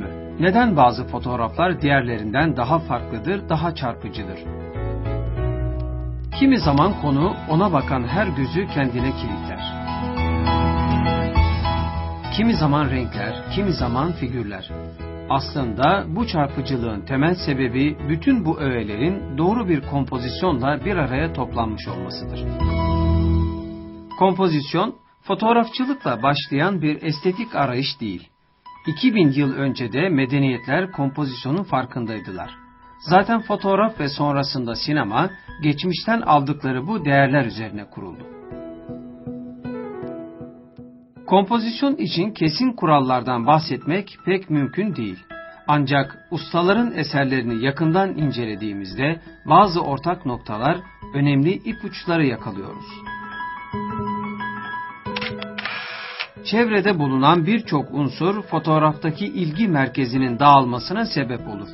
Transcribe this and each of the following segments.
mü? Neden bazı fotoğraflar diğerlerinden daha farklıdır, daha çarpıcıdır? Kimi zaman konu ona bakan her gözü kendine kilitler. Kimi zaman renkler, kimi zaman figürler. Aslında bu çarpıcılığın temel sebebi bütün bu öğelerin doğru bir kompozisyonla bir araya toplanmış olmasıdır. Kompozisyon, fotoğrafçılıkla başlayan bir estetik arayış değil. 2000 yıl önce de medeniyetler kompozisyonun farkındaydılar. Zaten fotoğraf ve sonrasında sinema, geçmişten aldıkları bu değerler üzerine kuruldu. Kompozisyon için kesin kurallardan bahsetmek pek mümkün değil. Ancak ustaların eserlerini yakından incelediğimizde bazı ortak noktalar, önemli ipuçları yakalıyoruz. Çevrede bulunan birçok unsur fotoğraftaki ilgi merkezinin dağılmasına sebep olur.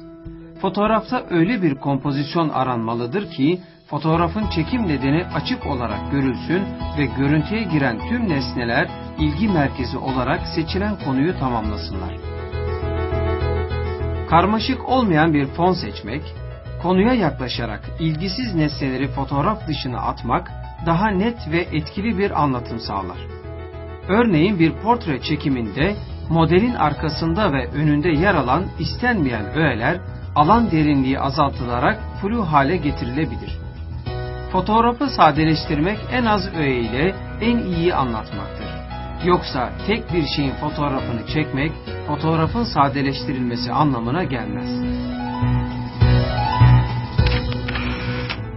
Fotoğrafta öyle bir kompozisyon aranmalıdır ki fotoğrafın çekim nedeni açık olarak görülsün ve görüntüye giren tüm nesneler ilgi merkezi olarak seçilen konuyu tamamlasınlar. Karmaşık olmayan bir fon seçmek, konuya yaklaşarak ilgisiz nesneleri fotoğraf dışına atmak daha net ve etkili bir anlatım sağlar. Örneğin bir portre çekiminde modelin arkasında ve önünde yer alan istenmeyen öğeler alan derinliği azaltılarak flu hale getirilebilir. Fotoğrafı sadeleştirmek en az öğe ile en iyi anlatmaktır. Yoksa tek bir şeyin fotoğrafını çekmek fotoğrafın sadeleştirilmesi anlamına gelmez.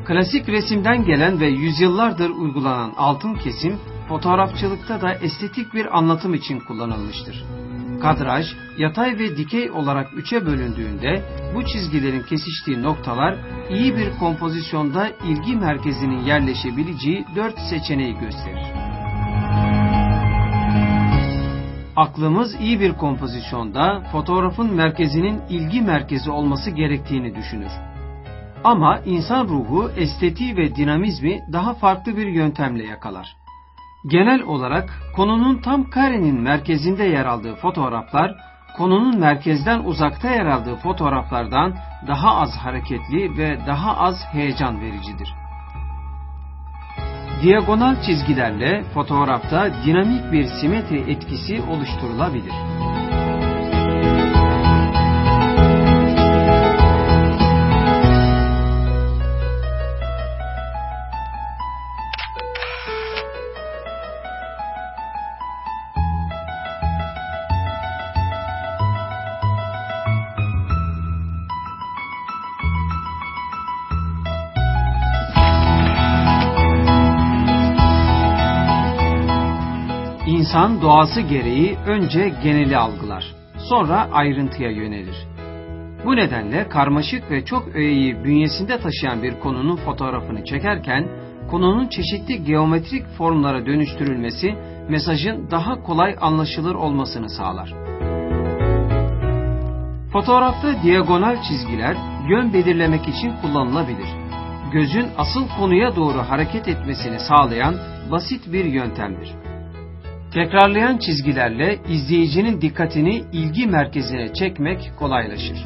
Klasik resimden gelen ve yüzyıllardır uygulanan altın kesim fotoğrafçılıkta da estetik bir anlatım için kullanılmıştır. Kadraj, yatay ve dikey olarak üçe bölündüğünde bu çizgilerin kesiştiği noktalar iyi bir kompozisyonda ilgi merkezinin yerleşebileceği dört seçeneği gösterir. Aklımız iyi bir kompozisyonda fotoğrafın merkezinin ilgi merkezi olması gerektiğini düşünür. Ama insan ruhu estetiği ve dinamizmi daha farklı bir yöntemle yakalar. Genel olarak konunun tam karenin merkezinde yer aldığı fotoğraflar, konunun merkezden uzakta yer aldığı fotoğraflardan daha az hareketli ve daha az heyecan vericidir. Diagonal çizgilerle fotoğrafta dinamik bir simetri etkisi oluşturulabilir. İnsan doğası gereği önce geneli algılar, sonra ayrıntıya yönelir. Bu nedenle karmaşık ve çok öğeyi bünyesinde taşıyan bir konunun fotoğrafını çekerken, konunun çeşitli geometrik formlara dönüştürülmesi mesajın daha kolay anlaşılır olmasını sağlar. Fotoğrafta diagonal çizgiler yön belirlemek için kullanılabilir. Gözün asıl konuya doğru hareket etmesini sağlayan basit bir yöntemdir. Tekrarlayan çizgilerle izleyicinin dikkatini ilgi merkezine çekmek kolaylaşır.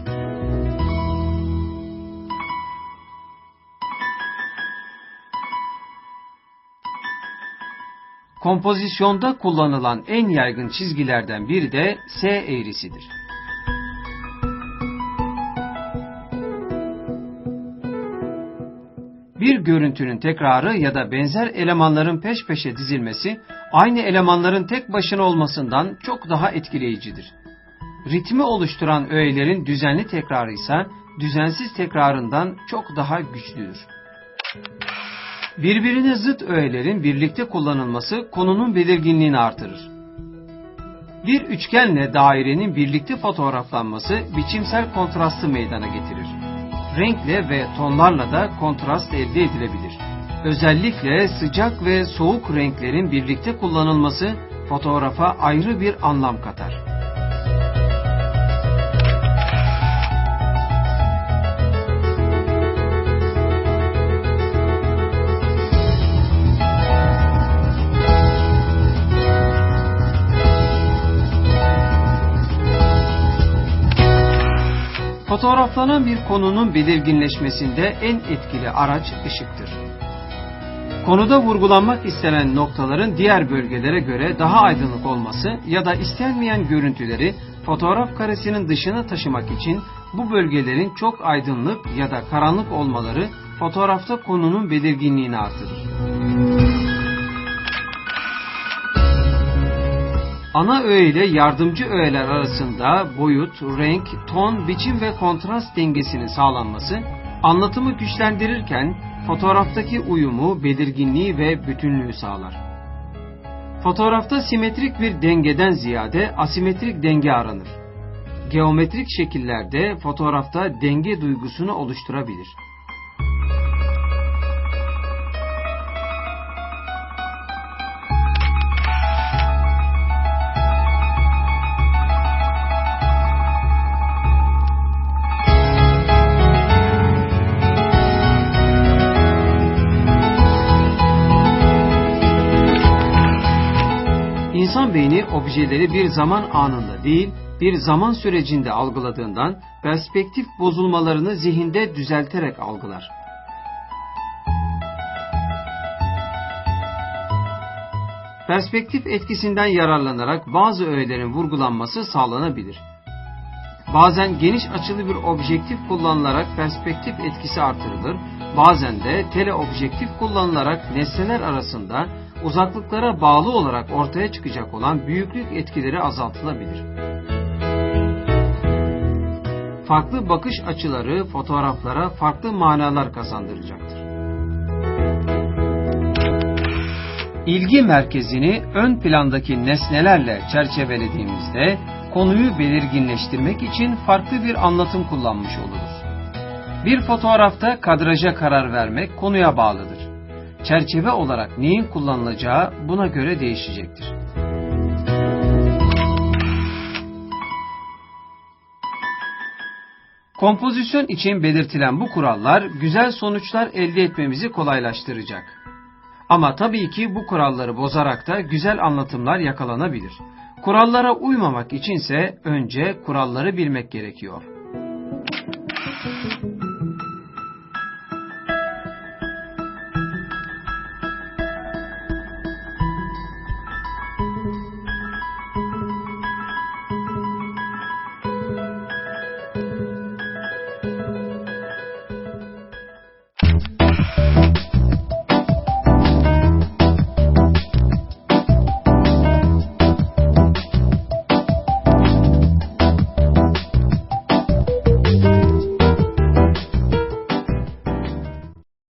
Kompozisyonda kullanılan en yaygın çizgilerden biri de S eğrisidir. Bir görüntünün tekrarı ya da benzer elemanların peş peşe dizilmesi aynı elemanların tek başına olmasından çok daha etkileyicidir. Ritmi oluşturan öğelerin düzenli tekrarı ise düzensiz tekrarından çok daha güçlüdür. Birbirine zıt öğelerin birlikte kullanılması konunun belirginliğini artırır. Bir üçgenle dairenin birlikte fotoğraflanması biçimsel kontrastı meydana getirir. Renkle ve tonlarla da kontrast elde edilebilir. Özellikle sıcak ve soğuk renklerin birlikte kullanılması fotoğrafa ayrı bir anlam katar. Fotoğraflanan bir konunun belirginleşmesinde en etkili araç ışıktır. Konuda vurgulanmak istenen noktaların diğer bölgelere göre daha aydınlık olması ya da istenmeyen görüntüleri fotoğraf karesinin dışına taşımak için bu bölgelerin çok aydınlık ya da karanlık olmaları fotoğrafta konunun belirginliğini artırır. Ana öğe ile yardımcı öğeler arasında boyut, renk, ton, biçim ve kontrast dengesinin sağlanması anlatımı güçlendirirken fotoğraftaki uyumu, belirginliği ve bütünlüğü sağlar. Fotoğrafta simetrik bir dengeden ziyade asimetrik denge aranır. Geometrik şekillerde fotoğrafta denge duygusunu oluşturabilir. İnsan beyni objeleri bir zaman anında değil, bir zaman sürecinde algıladığından perspektif bozulmalarını zihinde düzelterek algılar. Perspektif etkisinden yararlanarak bazı öğelerin vurgulanması sağlanabilir. Bazen geniş açılı bir objektif kullanılarak perspektif etkisi artırılır, bazen de teleobjektif kullanılarak nesneler arasında uzaklıklara bağlı olarak ortaya çıkacak olan büyüklük etkileri azaltılabilir. Farklı bakış açıları fotoğraflara farklı manalar kazandıracaktır. İlgi merkezini ön plandaki nesnelerle çerçevelediğimizde konuyu belirginleştirmek için farklı bir anlatım kullanmış oluruz. Bir fotoğrafta kadraja karar vermek konuya bağlıdır. Çerçeve olarak neyin kullanılacağı buna göre değişecektir. Kompozisyon için belirtilen bu kurallar güzel sonuçlar elde etmemizi kolaylaştıracak. Ama tabii ki bu kuralları bozarak da güzel anlatımlar yakalanabilir. Kurallara uymamak içinse önce kuralları bilmek gerekiyor.